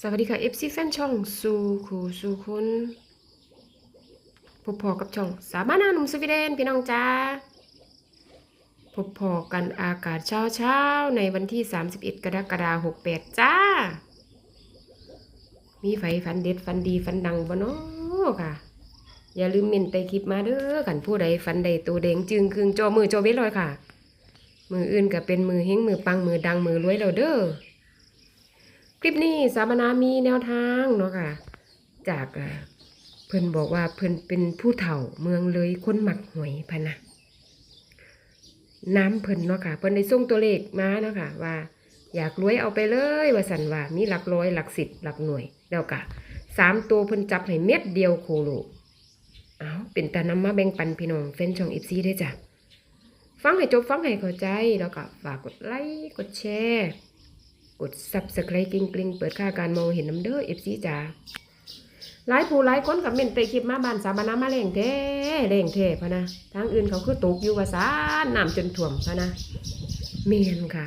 สวัสดีค่ะ FC แฟนช่องสู่คูสู่คุณพบพอกับช่องสาบานาหนุ่มสวีเดนพี่น้องจ้าพบพอกันอากาศเช้าเช้าในวันที่ 31 กรกฎาคม68 จ้า มีไฟฟันเด็ดฟันดีฟันดังบ่เนาะค่ะ อย่าลืมเมนไปคลิปมาเด้อกันผู้ใดฟันใดตัวแดงจึงคืงจอมือจอเวทเลยค่ะ มืออื่นก็เป็นมือเฮงมือปังมือดังมือรวยแล้วเด้อ ลิปนี้สามนามีแนวทางเนาะค่ะ จากเพิ่อนบอกว่าเพิ่อนเป็นผู้เฒ่าเมืองเลยคนหมักหวยพะนะน้ำเพิ่นเนาะค่ะ เพิ่นได้ส่งตัวเลขมาเนาะค่ะ ว่า อยากรวยเอาไปเลยว่าสันว่ามีหลักร้อยหลักสิบหลักหน่วยแล้วก็สามตัวเพิ่นจับให้เม็ดเดียวโคโลเอาเป็นตานำมาแบ่งปันพี่น้องแฟนช่องอีซีได้จ้ะฟังให้จบฟังให้เข้าใจแล้วก็ฝากกดไลค์กดแชร์ กด subscribe กริ๊งกริ๊งเปิดค่าการมองเห็นน้ำเด้อ FC จ้าหลายผู้หลายคนกับเมนไปคลิปมาบานสาบานามาแรงแท้แรงแท้พะนะทางอื่นเขาคือตกอยู่ว่าซานน้ำจนท่วมพะนะเมียนค่ะ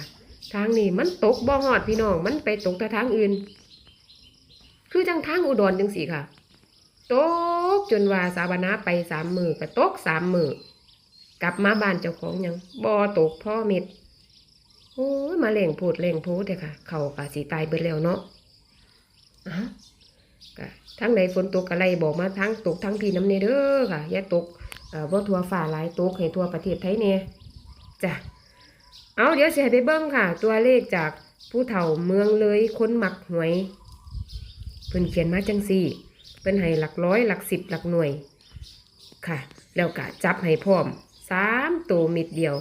ทางนี้มันตกบ่ฮอดพี่น้องมันไปตกแต่ทางอื่น คือจังทางอุดรจังสีค่ะ ตกจนว่าสาบานาไปสามมือก็ตกสามมือกลับมาบ้านเจ้าของยังบ่ตกพ่อเม็ด โอ้ยมาเล่งพูดเล่งพูดเลยค่ะ เขากะสีตายเบิดแล้วเนาะอ้าวกะทั้งในฝนตกอะไรบอกมาทั้งตกทั้งพีน้ำเนเด้อค่ะอย่าตกเอ่อว่าทัวฝ่าหลายตกให้ทัวประเทศไทยเนี่ยจ้ะเอาเดี๋ยวสิให้ไปเบิ้งค่ะ ตัวเลขจากผู้เฒ่าเมืองเลยคนหมักหวยเพิ่นเขียนมาจังสี่เพิ่นให้หลักร้อยหลักสิบหลักหน่วย ค่ะ แล้วกะจับให้พร้อมสามตัวมิดเดียว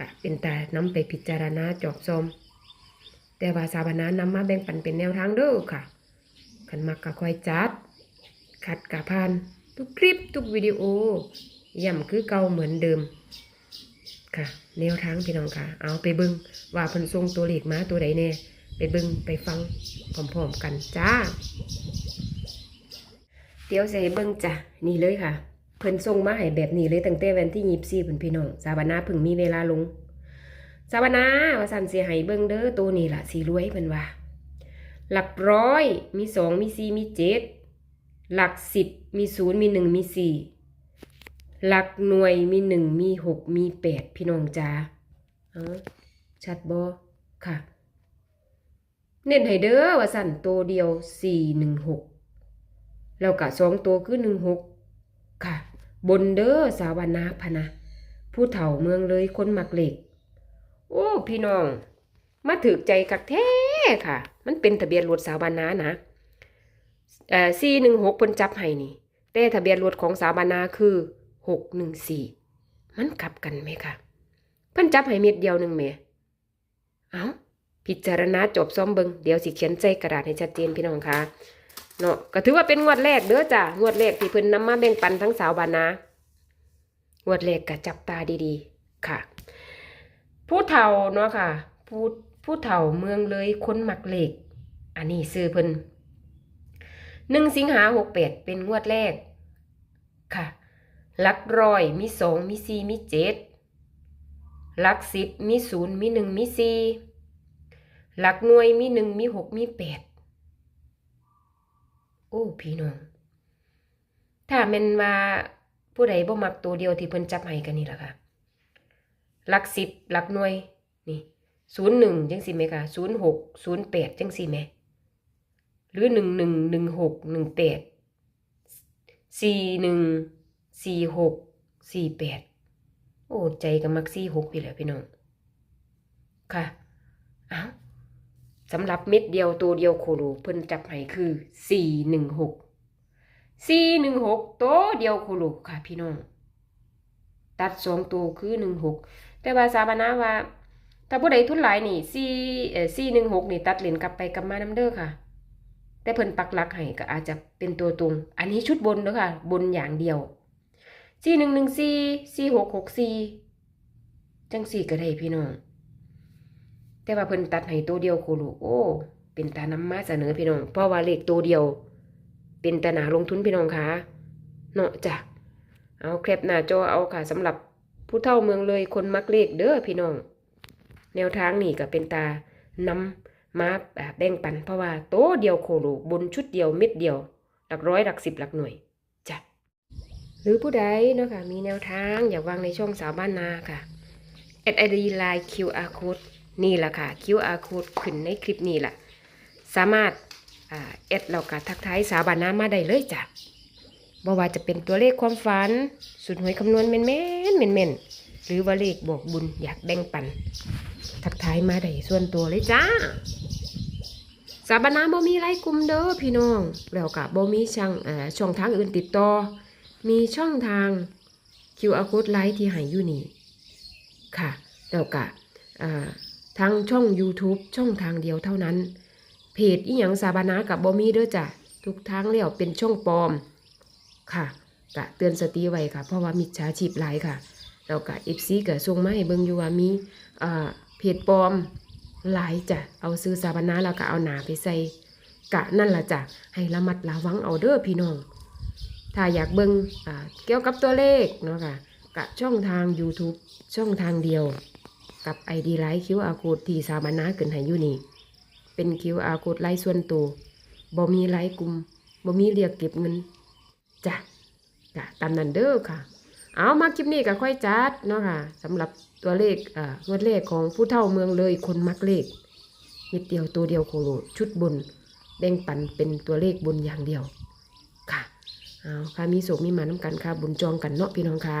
ก็เป็นตานำไปพิจารณาจอบซอมแต่ว่าสาบานานำมาแบ่งปันเป็นแนวทางเด้อค่ะขันมักก็คอยจัด ขัดกะพาน ทุกคลิปทุกวิดีโอย่ำคือเก่าเหมือนเดิม ค่ะ แนวทางพี่น้องค่ะ เอาไปบิงว่าเพิ่นส่งตัวเลขมาตัวใดแน่ไปบิงไปฟังพร้อมๆกันจ้า เดี๋ยวใส่เบิงจ้ะนี่เลยค่ะ เพิ่นส่งมาให้แบบนี้เลยตั้งแต่วันที่ยีบสี่เพิ่นพี่น้องสาบานาเพิ่งมีเวลาลงสาบานาว่าสันเสียให้เบิ่งเด้อตัวนี้ล่ะสีรวยเพิ่นว่า หลักร้อยมีสองมีสี่มีเจ็ดหลักสิบมีศูนย์มีหนึ่งมีสี่หลักหน่วยมีหนึ่งมีหกมีแปดพี่น้องจ้าเอชัดบ่ค่ะ เน้นให้เด้อว่าสั่นตัวเดียวสี่หนึ่งหกแล้วก็สองตัวคือหนึ่งหกค่ะ บนเด้อสาวนาพนะ ผู้เฒ่าเมืองเลยคนมักเหล็ก โอ้พี่น้อง มาถึกใจกักแท้ค่ะ มันเป็นทะเบียนรถสาวนานะเอ่อสี่หนึ่งหกเพิ่นจับให้นี่ แต่ทะเบียนรถของสาวนาคือหกหนึ่งสี่มันกลับกันไหมคะเพิ่นจับให้เม็ดเดียวหนึ่งแหมเอาพิจารณาจบซ้อมเบิงเดี๋ยวสิเขียนใจกระดาษให้ชัดเจนพี่น้องค่ะ เนาะก็ถือว่าเป็นงวดแรกเด้อจ้ะงวดแรกที่เพิ่นนำมาแบ่งปันทั้งสาวบานางวดแรกก็จับตาดีๆ ค่ะ ผู้เฒ่าเนาะค่ะ ผู้ผู้เฒ่าเมืองเลยค้นหมักเหล็ก อันนี้ซื้อเพิ่นหนึ่งสิงหาหกแปดเป็นงวดแรก ค่ะหลักร้อยมีสองมีสี่มีเจ็ดหลักสิบมีศูนย์มีหนึ่งมีสี่หลักหน่วยมีหนึ่งมีหกมีแปด โอ้พี่น้อง ถ้าแม่นว่าผู้ใดบ่มักตัวเดียวที่เพิ่นจับให้กันนี่ล่ะค่ะหลักสิบหลักหน่วย นี่ศูนย์หนึ่งจังสี่ไหมคะศูนย์หกศูนย์แปดจังสี่ไหม หรือหนึ่งหนึ่งหนึ่งหกหนึ่งแปดสี่หนึ่งสี่หกสี่แปดโอ้ ใจกับมักสี่หกพี่แหละพี่น้อง ค่ะ อ้าว สำหรับเม็ดเดียวตัวเดียวโคโลเพิ่นจับให้คือสี่หนึ่งหกสี่หนึ่งหกตัวเดียวโคโลค่ะพี่น้อง ตัดสองตัวคือหนึ่งหกแต่ว่าสาบานาว่าถ้าผู้ใดทุนหลายนี่สี่เอ่อสี่หนึ่งหกนี่ตัดเหรียญกลับไปกลับมาน้ำเด้อค่ะ แต่เพิ่นปักหลักให้ก็อาจจะเป็นตัวตรง อันนี้ชุดบนเด้อค่ะ บนอย่างเดียวสี่หนึ่งหนึ่งสี่สี่หกหกสี่จังสี่ก็ได้พี่น้อง แต่ว่าเพิ่นตัดให้ตัวเดียวโคโลโอ้ เป็นตาน้ำมาเสนอพี่น้อง เพราะว่าเลขตัวเดียว เป็นตาหนาลงทุนพี่น้องคะเนาะจ้ะเอาแคปหน้าจอเอาค่ะสำหรับผู้เฒ่าเมืองเลยคนมักเลขเด้อพี่น้อง แนวทางนี่ก็เป็นตานมาอ่าแบ่งปัน เพราะว่าโตเดียวโคโลบนชุดเดียวเม็ดเดียว หลักร้อยหลักสิบหลักหน่วยจ้ะหรือผู้ใดเนาะค่ะมีแนวทางอยากวางในช่องสาวบ้านนาค่ะแอดไอดีไลน์ QR code นี่แหละค่ะ QR code ขึ้นในคลิปนี้แหละสามารถอ่าแอดเราก็ทักทายสาวบานนามาได้เลยจ้ะบ่ว่าจะเป็นตัวเลขความฝัน สุดหวยคำนวณแม่นแม่นแม่นแม่นหรือว่าเลขบอกบุญอยากแบ่งปัน ทักทายมาได้ส่วนตัวเลยจ้าสาบานาบ่มีไลน์กลุ่มเด้อพี่น้องแล้วก็บ่มีช่องช่องทางอื่นติดต่อ มีช่องทาง QR code ไลน์ที่ให้อยู่นี่ค่ะแล้วก็อ่า ทางช่อง YouTube ช่องทางเดียวเท่านั้น เพจอีหยังสาบานากับบ่มีเด้อจ้ะทุกทางแล้วเป็นช่องปลอมค่ะกะเตือนสติไว้ค่ะ เพราะว่ามิจฉาชีพหลายค่ะแล้วก็ FC ก็ส่งมาให้เบิ่งอยู่ว่ามีอ่าเพจปลอมหลายจ้ะเอาซื้อสาบานาแล้วก็เอาหนาไปใส่กะนั่นล่ะจ้ะให้ระมัดระวังเอาเด้อพี่น้อง ถ้าอยากเบิ่งอ่าเกี่ยวกับตัวเลขเนาะค่ะกะช่องทาง YouTube ช่องทางเดียว กับ ID ไลค์ QR code ที่สาบานาขึ้นให้อยู่นี่ เป็น QR code ไลค์ส่วนตัวบ่มีไลค์กลุ่มบ่มีเรียกเก็บเงินจ้ะกะตามนั้นเด้อค่ะ เอามาคลิปนี้ก็ค่อยจัดเนาะค่ะสำหรับตัวเลขอ่างวดเลขของผู้เฒ่าเมืองเลยคนมักเลขนิดเดียวตัวเดียวโคโลชุดบนแบ่งปันเป็นตัวเลขบนอย่างเดียวค่ะเอาค่ะมีโศกมีมาน้ำกันค่ะบุญจองกันเนาะพี่น้องค่ะ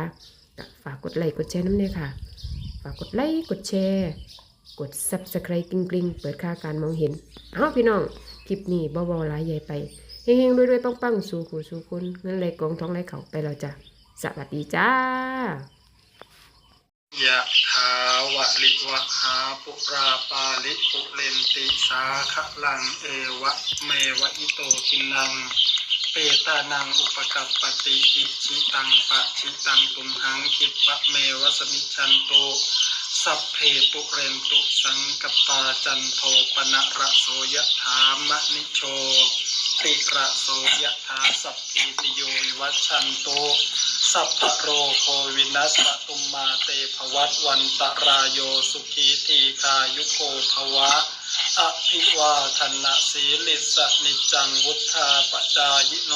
ฝากกดไลค์กดแชร์น้ำเนี่ยค่ะ ฝากกดไลค์กดแชร์ กด subscribe กริ๊งกริ๊งเปิดค่าการมองเห็น เอาพี่น้อง คลิปนี้บ่บ่หลายใหญ่ไปเฮงๆรวยๆปังๆ สู่ขู่สู่คนเงินไหลกองท้องไหลเข่าไปแล้วจ้ะสวัสดีจ้ายะถาวะลิวะหาปุราปาลิปุเรนติสาคะลังเอวะเมวะอิโตทินัง เปตานังอุปกัปปติอิชิตังปะชิตังตุมหังคิปะเมวสมิจันโตสัพเพปุเรนตุสังกปาจันโทปนะระโสยถามะนิโชติระโสยถาสัพพิติโยวัชันโตสัพพโรโควินัสสตุมมาเตภวัตวันตรายโยสุขีทีคายุโกภวะ อภิวาทนะสีลิสนิจังวุธาปจายโน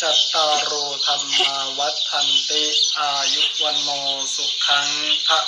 จัตตารโอธรรมาวัฏทันติ อายุวันโนสุขังพระ